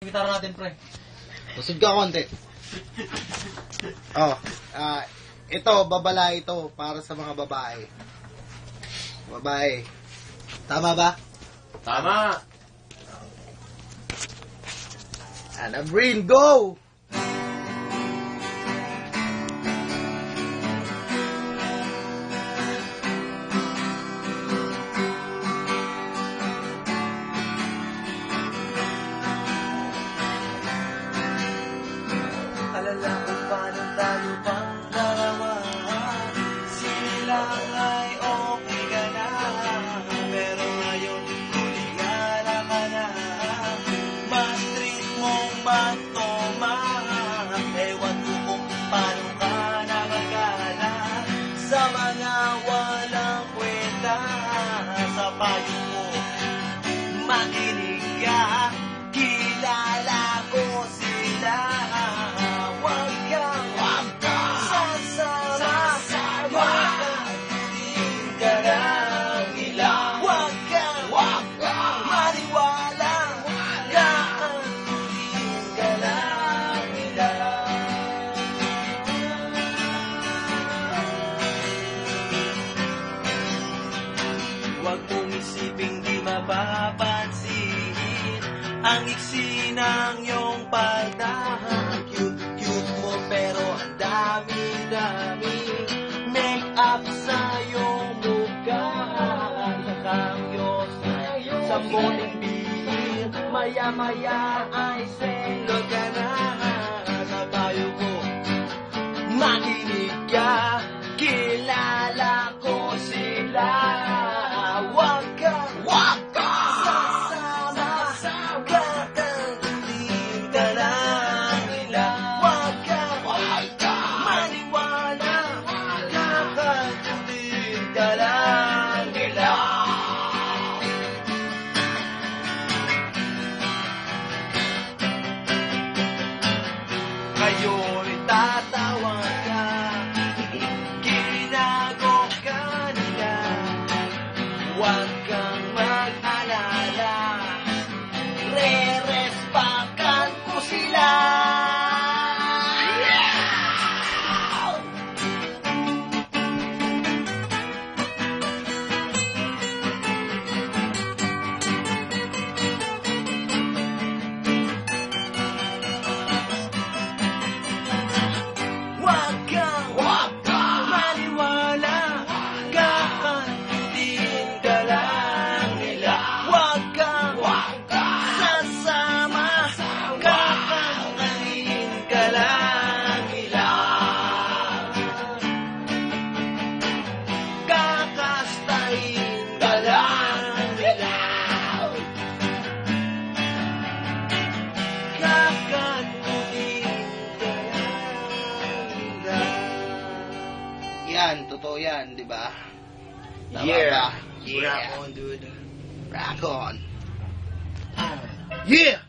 Gitara natin, pre. Tusod ka konti. Oh, ah, ito, babala ito para sa mga babae. Babae. Tama ba? Tama. Anna Breen, go! Alala ko paano tayo pang dalawa Sila ay okay ka na Pero ngayon kuligala ka na. Mas treat mong magtoma Ewan ko kung paano ka nakagala Sa mga walang kwenta Sa payo mo Makinig isiping di mapapansin Ang iksi ng iyong paldahan Cute, cute mo pero ang dami-dami Make up sa iyong mukha Nakakayos sa morning beer Maya-maya ay single Tatawag ka Ginago ka nila Huwag kang Yan, totoo yan, di ba? Tama Yeah. ba? Rock on, dude. Rock on. Yeah!